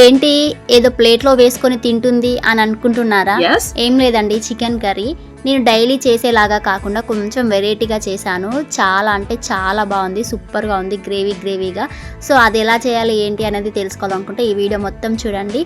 ఏంటి ఏదో ప్లేట్లో వేసుకొని తింటుంది అని అనుకుంటున్నారా. ఏం లేదండి చికెన్ కర్రీ. నేను డైలీ చేసేలాగా కాకుండా కొంచెం వెరైటీగా చేశాను. చాలా అంటే చాలా బాగుంది సూపర్గా ఉంది గ్రేవీ గ్రేవీగా. సో అది ఎలా చేయాలి ఏంటి అనేది తెలుసుకోవాలనుకుంటే ఈ వీడియో మొత్తం చూడండి.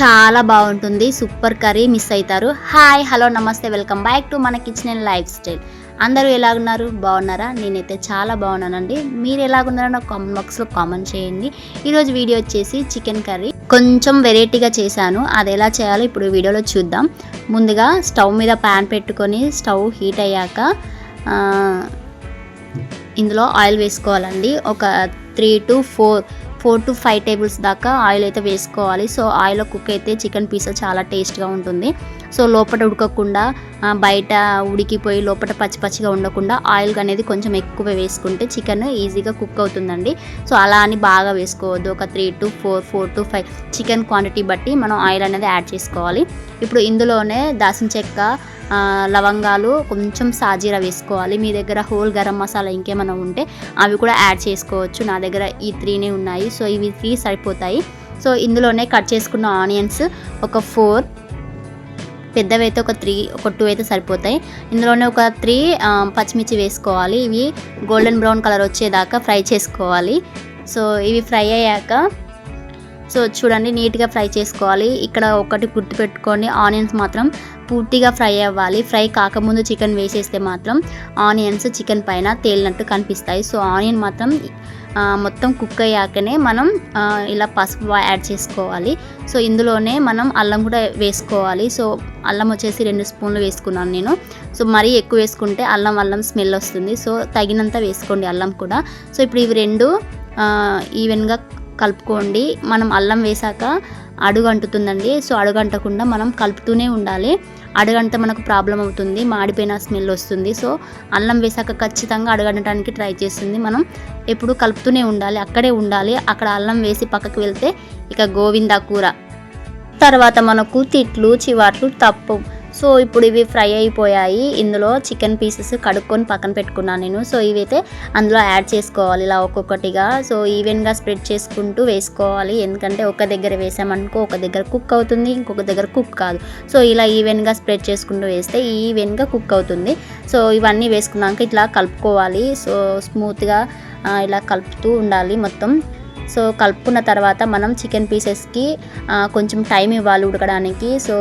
చాలా బాగుంటుంది సూపర్ కర్రీ మిస్ అవుతారు. హాయ్ హలో నమస్తే వెల్కమ్ బ్యాక్ టు మన కిచెన్ అండ్ లైఫ్ స్టైల్. అందరూ ఎలాగున్నారు? బాగున్నారా? నేనైతే చాలా బాగున్నానండి. మీరు ఎలాగున్నారో నాకు కామెంట్ బాక్స్లో కామెంట్ చేయండి. ఈరోజు వీడియో వచ్చేసి చికెన్ కర్రీ. కొంచెం వెరైటీగా చేశాను. అది ఎలా చేయాలో ఇప్పుడు వీడియోలో చూద్దాం. ముందుగా స్టవ్ మీద ప్యాన్ పెట్టుకొని స్టవ్ హీట్ అయ్యాక ఇందులో ఆయిల్ వేసుకోవాలండి. ఒక three to four four to five tables దాకా ఆయిల్ అయితే వేసుకోవాలి. సో ఆయిల్లో కుక్ అయితే చికెన్ పీస్ చాలా టేస్ట్గా ఉంటుంది. సో లోపల ఉడకకుండా బయట ఉడికిపోయి లోపల పచ్చి పచ్చిగా ఉండకుండా ఆయిల్ అనేది కొంచెం ఎక్కువ వేసుకుంటే చికెన్ ఈజీగా కుక్ అవుతుందండి. సో అలా అని బాగా వేసుకోవద్దు. ఒక three to four four to five chicken quantity బట్టి మనం ఆయిల్ అనేది యాడ్ చేసుకోవాలి. ఇప్పుడు ఇందులోనే దాసిన చెక్క లవంగాలు కొంచెం సాజీరా వేసుకోవాలి. మీ దగ్గర హోల్ గరం మసాలా ఇంకేమైనా ఉంటే అవి కూడా యాడ్ చేసుకోవచ్చు. నా దగ్గర ఈ త్రీనే ఉన్నాయి. సో ఇవి త్రీ సరిపోతాయి. సో ఇందులోనే కట్ చేసుకున్న ఆనియన్స్ ఒక ఫోర్ పెద్దవి అయితే ఒక త్రీ ఒక టూ అయితే సరిపోతాయి. ఇందులోనే ఒక త్రీ పచ్చిమిర్చి వేసుకోవాలి. ఇవి గోల్డెన్ బ్రౌన్ కలర్ వచ్చేదాకా ఫ్రై చేసుకోవాలి. సో ఇవి ఫ్రై అయ్యాక సో చూడండి నీట్గా ఫ్రై చేసుకోవాలి. ఇక్కడ ఒకటి గుర్తుపెట్టుకోండి ఆనియన్స్ మాత్రం పూర్తిగా ఫ్రై అవ్వాలి. ఫ్రై కాకముందు చికెన్ వేసేస్తే మాత్రం ఆనియన్స్ చికెన్ పైన తేలినట్టు కనిపిస్తాయి. సో ఆనియన్ మాత్రం మొత్తం కుక్ అయ్యాకనే మనం ఇలా పసుపు యాడ్ చేసుకోవాలి. సో ఇందులోనే మనం అల్లం కూడా వేసుకోవాలి. సో అల్లం వచ్చేసి రెండు స్పూన్లు వేసుకున్నాను నేను. సో మరీ ఎక్కువ వేసుకుంటే అల్లం అల్లం స్మెల్ వస్తుంది. సో తగినంత వేసుకోండి అల్లం కూడా. సో ఇప్పుడు ఇవి రెండు ఈవెన్గా కలుపుకోండి. మనం అల్లం వేసాక అడుగు అంటుతుందండి సో అడుగు అంటకుండా మనం కలుపుతూనే ఉండాలి. అడుగంటే మనకు ప్రాబ్లం అవుతుంది. మాడిపోయిన స్మెల్ వస్తుంది. సో అల్లం వేసాక ఖచ్చితంగా అడుగంటడానికి ట్రై చేస్తుంది. మనం ఎప్పుడు కలుపుతూనే ఉండాలి. అక్కడే ఉండాలి. అక్కడ అల్లం వేసి పక్కకు వెళ్తే ఇక గోవిందా కూర. తర్వాత మనకు తిట్లు చివాట్లు తప్పు. సో ఇప్పుడు ఇవి ఫ్రై అయిపోయాయి. ఇందులో చికెన్ పీసెస్ కడుక్కొని పక్కన పెట్టుకున్నాను నేను. సో ఇవైతే అందులో యాడ్ చేసుకోవాలి ఇలా ఒక్కొక్కటిగా. సో ఈవెన్గా స్ప్రెడ్ చేసుకుంటూ వేసుకోవాలి. ఎందుకంటే ఒక దగ్గర వేసామనుకో ఒక దగ్గర కుక్ అవుతుంది ఇంకొక దగ్గర కుక్ కాదు. సో ఇలా ఈవెన్గా స్ప్రెడ్ చేసుకుంటూ వేస్తే ఈవెన్గా కుక్ అవుతుంది. సో ఇవన్నీ వేసుకున్నాక ఇట్లా కలుపుకోవాలి. సో స్మూత్గా ఇలా కలుపుతూ ఉండాలి మొత్తం. సో కలుపుకున్న తర్వాత మనం చికెన్ పీసెస్కి కొంచెం టైం ఇవ్వాలి ఉడకడానికి. సో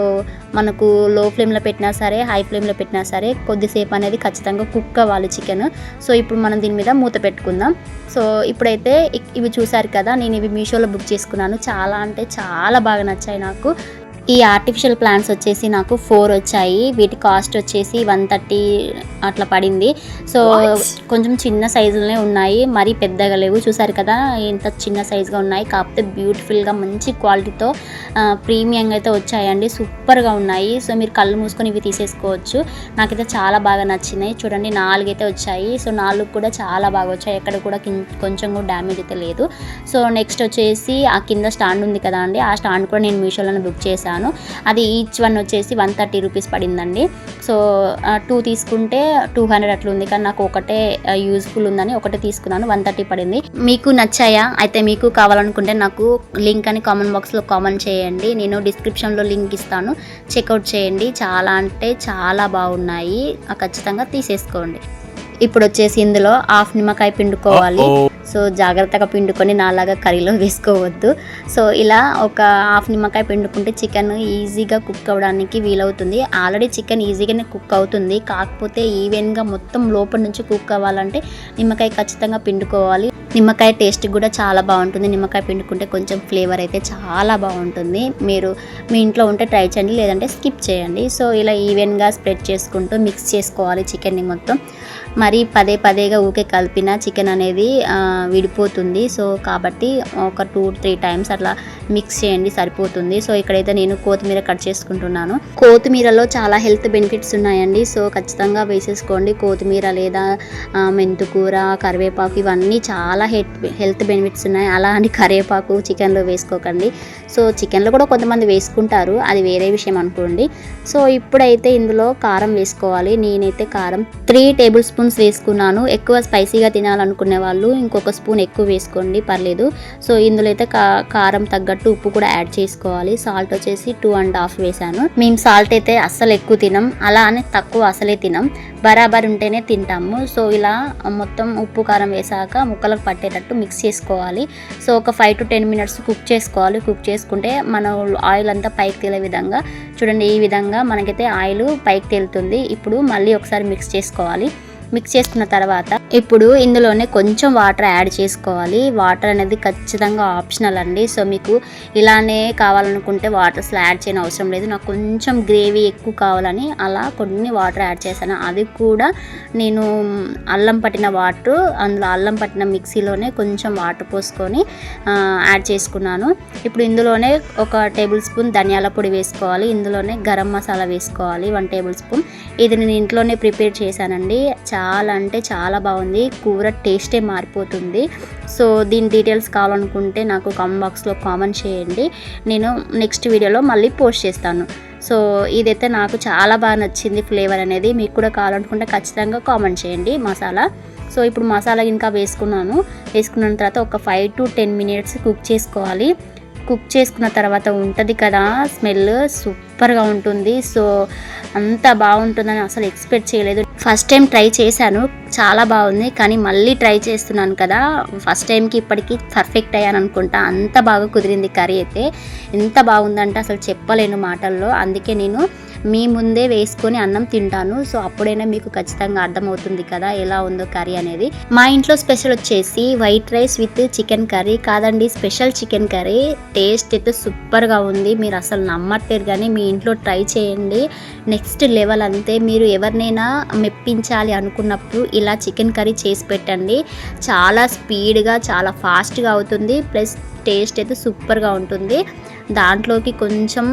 మనకు లో ఫ్లేమ్లో పెట్టినా సరే హై ఫ్లేమ్లో పెట్టినా సరే కొద్దిసేపు అనేది ఖచ్చితంగా కుక్ అవ్వాలి చికెన్. సో ఇప్పుడు మనం దీని మీద మూత పెట్టుకుందాం. సో ఇప్పుడైతే ఇవి చూసారు కదా నేను ఇవి మీషోలో బుక్ చేసుకున్నాను. చాలా అంటే చాలా బాగా నచ్చాయి నాకు. ఈ ఆర్టిఫిషియల్ ప్లాంట్స్ వచ్చేసి నాకు ఫోర్ వచ్చాయి. వీటి కాస్ట్ వచ్చేసి వన్ థర్టీ అట్లా పడింది. సో? కొంచెం చిన్న సైజులోనే ఉన్నాయి. మరీ పెద్దగా లేవు. చూసారు కదా ఇంత చిన్న సైజుగా ఉన్నాయి. కాకపోతే బ్యూటిఫుల్గా మంచి క్వాలిటీతో ప్రీమియంగా అయితే వచ్చాయండి. సూపర్గా ఉన్నాయి. సో మీరు కళ్ళు మూసుకొని ఇవి తీసేసుకోవచ్చు. నాకైతే చాలా బాగా నచ్చినాయి. చూడండి నాలుగైతే వచ్చాయి. సో నాలుగు కూడా చాలా బాగా వచ్చాయి. ఎక్కడ కూడా కొంచెం కూడా డ్యామేజ్ అయితే లేదు. సో నెక్స్ట్ వచ్చేసి ఆ కింద స్టాండ్ ఉంది కదా అండి. ఆ స్టాండ్ కూడా నేను మీషోలోనే బుక్ చేశాను. అది ఈచ్ వన్ వచ్చేసి వన్ థర్టీ రూపీస్ పడిందండి. సో టూ తీసుకుంటే టూ హండ్రెడ్ అట్లా ఉంది. కానీ నాకు ఒకటే యూజ్ఫుల్ ఉందని ఒకటే తీసుకున్నాను. వన్ థర్టీ పడింది. మీకు నచ్చాయా? అయితే మీకు కావాలనుకుంటే నాకు లింక్ అని కామెంట్ బాక్స్లో కామెంట్ చేయండి. నేను డిస్క్రిప్షన్లో లింక్ ఇస్తాను. చెక్అవుట్ చేయండి. చాలా అంటే చాలా బాగున్నాయి. ఖచ్చితంగా తీసేసుకోండి. ఇప్పుడు వచ్చేసి ఇందులో హాఫ్ నిమ్మకాయ పిండుకోవాలి. సో జాగ్రత్తగా పిండుకొని నాలాగా కర్రీలో వేసుకోవద్దు. సో ఇలా ఒక హాఫ్ నిమ్మకాయ పిండుకుంటే చికెన్ ఈజీగా కుక్ అవ్వడానికి వీలవుతుంది. ఆల్రెడీ చికెన్ ఈజీగానే కుక్ అవుతుంది. కాకపోతే ఈవెన్గా మొత్తం లోపల నుంచి కుక్ అవ్వాలంటే నిమ్మకాయ ఖచ్చితంగా పిండుకోవాలి. నిమ్మకాయ టేస్ట్ కూడా చాలా బాగుంటుంది. నిమ్మకాయ పిండుకుంటే కొంచెం ఫ్లేవర్ అయితే చాలా బాగుంటుంది. మీరు మీ ఇంట్లో ఉంటే ట్రై చేయండి లేదంటే స్కిప్ చేయండి. సో ఇలా ఈవెన్గా స్ప్రెడ్ చేసుకుంటూ మిక్స్ చేసుకోవాలి చికెన్ని మొత్తం. మరి పదే పదేగా ఊకే కలిపిన చికెన్ అనేది విడిపోతుంది. సో కాబట్టి ఒక టూ త్రీ టైమ్స్ అట్లా మిక్స్ చేయండి సరిపోతుంది. సో ఇక్కడైతే నేను కొత్తిమీర కట్ చేసుకుంటున్నాను. కొత్తిమీరలో చాలా హెల్త్ బెనిఫిట్స్ ఉన్నాయండి. సో ఖచ్చితంగా వేసేసుకోండి. కొత్తిమీర లేదా మెంతుకూర కరివేపాకు ఇవన్నీ చాలా హెల్త్ హెల్త్ బెనిఫిట్స్ ఉన్నాయి. అలా అని కరివేపాకు చికెన్లో వేసుకోకండి. సో చికెన్లో కూడా కొంతమంది వేసుకుంటారు. అది వేరే విషయం అనుకోండి. సో ఇప్పుడైతే ఇందులో కారం వేసుకోవాలి. నేనైతే కారం త్రీ టేబుల్ స్పూన్స్ వేసుకున్నాను. ఎక్కువ స్పైసీగా తినాలనుకునే వాళ్ళు ఇంకొక స్పూన్ ఎక్కువ వేసుకోండి. పర్లేదు. సో ఇందులో అయితే కా కారం తగ్గట్టు తగినట్టు ఉప్పు కూడా యాడ్ చేసుకోవాలి. సాల్ట్ వచ్చేసి టూ అండ్ హాఫ్ వేసాను. మేము సాల్ట్ అయితే అస్సలు ఎక్కువ తినం. అలా అని తక్కువ అసలే తినం. బరాబర్ ఉంటేనే తింటాము. సో ఇలా మొత్తం ఉప్పు కారం వేసాక ముక్కలకు పట్టేటట్టు మిక్స్ చేసుకోవాలి. సో ఒక five to ten minutes cook చేసుకోవాలి. కుక్ చేసుకుంటే మన ఆయిల్ అంతా పైకి తేలే విధంగా చూడండి ఈ విధంగా మనకైతే ఆయిల్ పైకి తేలుతుంది. ఇప్పుడు మళ్ళీ ఒకసారి మిక్స్ చేసుకోవాలి. మిక్స్ చేసుకున్న తర్వాత ఇప్పుడు ఇందులోనే కొంచెం వాటర్ యాడ్ చేసుకోవాలి. వాటర్ అనేది ఖచ్చితంగా ఆప్షనల్ అండి. సో మీకు ఇలానే కావాలనుకుంటే వాటర్ అసలు యాడ్ చేయని అవసరం లేదు. నాకు కొంచెం గ్రేవీ ఎక్కువ కావాలని అలా కొన్ని వాటర్ యాడ్ చేశాను. అది కూడా నేను అల్లం పట్టిన వాటర్ అందులో అల్లం పట్టిన మిక్సీలోనే కొంచెం వాటర్ పోసుకొని యాడ్ చేసుకున్నాను. ఇప్పుడు ఇందులోనే ఒక టేబుల్ స్పూన్ ధనియాల పొడి వేసుకోవాలి. ఇందులోనే గరం మసాలా వేసుకోవాలి. One tablespoon. ఇది నేను ఇంట్లోనే ప్రిపేర్ చేశానండి. చాలా అంటే చాలా బాగుంది కూర టేస్టే మారిపోతుంది. సో దీని డీటెయిల్స్ కావాలనుకుంటే నాకు కామెంట్ బాక్స్లో కామెంట్ చేయండి. నేను నెక్స్ట్ వీడియోలో మళ్ళీ పోస్ట్ చేస్తాను. సో ఇదైతే నాకు చాలా బాగా నచ్చింది ఫ్లేవర్ అనేది. మీకు కూడా కావాలనుకుంటే ఖచ్చితంగా కామెంట్ చేయండి మసాలా. సో ఇప్పుడు మసాలా ఇంకా వేసుకున్నాను. వేసుకున్న తర్వాత ఒక five to ten minutes cook చేసుకోవాలి. కుక్ చేసుకున్న తర్వాత ఉంటుంది కదా స్మెల్ సూప్ సూపర్గా ఉంటుంది. సో అంత బాగుంటుందని అసలు ఎక్స్పెక్ట్ చేయలేదు. ఫస్ట్ టైం ట్రై చేశాను. చాలా బాగుంది. కానీ మళ్ళీ ట్రై చేస్తున్నాను కదా. ఫస్ట్ టైంకి ఇప్పటికి పర్ఫెక్ట్ అయ్యాను అనుకుంటా. అంత బాగా కుదిరింది కర్రీ అయితే. ఎంత బాగుందంటే అసలు చెప్పలేను మాటల్లో. అందుకే నేను మీ ముందే వేసుకొని అన్నం తింటాను. సో అప్పుడైనా మీకు ఖచ్చితంగా అర్థమవుతుంది కదా ఎలా ఉందో కర్రీ అనేది. మా ఇంట్లో స్పెషల్ వచ్చేసి white rice with chicken curry. కాదండి స్పెషల్ చికెన్ కర్రీ. టేస్ట్ అయితే సూపర్గా ఉంది. మీరు అసలు నమ్మట్లేరు కానీ మీ ఇంట్లో ట్రై చేయండి. నెక్స్ట్ లెవెల్ అంతే. మీరు ఎవరినైనా మెప్పించాలి అనుకున్నప్పుడు ఇలా చికెన్ కర్రీ చేసి పెట్టండి. చాలా స్పీడ్గా చాలా ఫాస్ట్గా అవుతుంది. ప్లస్ టేస్ట్ అయితే సూపర్గా ఉంటుంది. దాంట్లోకి కొంచెం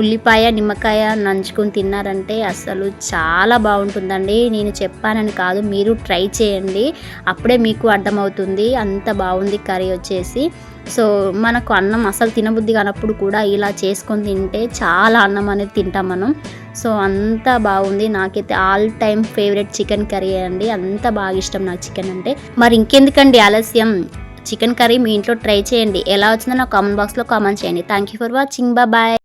ఉల్లిపాయ నిమ్మకాయ నంచుకొని తిన్నారంటే అసలు చాలా బాగుంటుందండి. నేను చెప్పానని కాదు మీరు ట్రై చేయండి. అప్పుడే మీకు అర్థమవుతుంది. అంత బాగుంది కర్రీ వచ్చేసి. సో మనకు అన్నం అసలు తినబుద్ధి కానప్పుడు కూడా ఇలా చేసుకొని తింటే చాలా అన్నం అనేది తింటాం మనం. సో అంత బాగుంది. నాకైతే all time favourite chicken curry అండి. అంత బాగా ఇష్టం నాకు చికెన్ అంటే. మరి ఇంకెందుకండి ఆలస్యం? చికెన్ కర్రీ మీ ఇంట్లో ట్రై చేయండి. ఎలా వచ్చిందో నాకు కామెంట్ బాక్స్లో కామెంట్ చేయండి. Thank you for watching. Bye.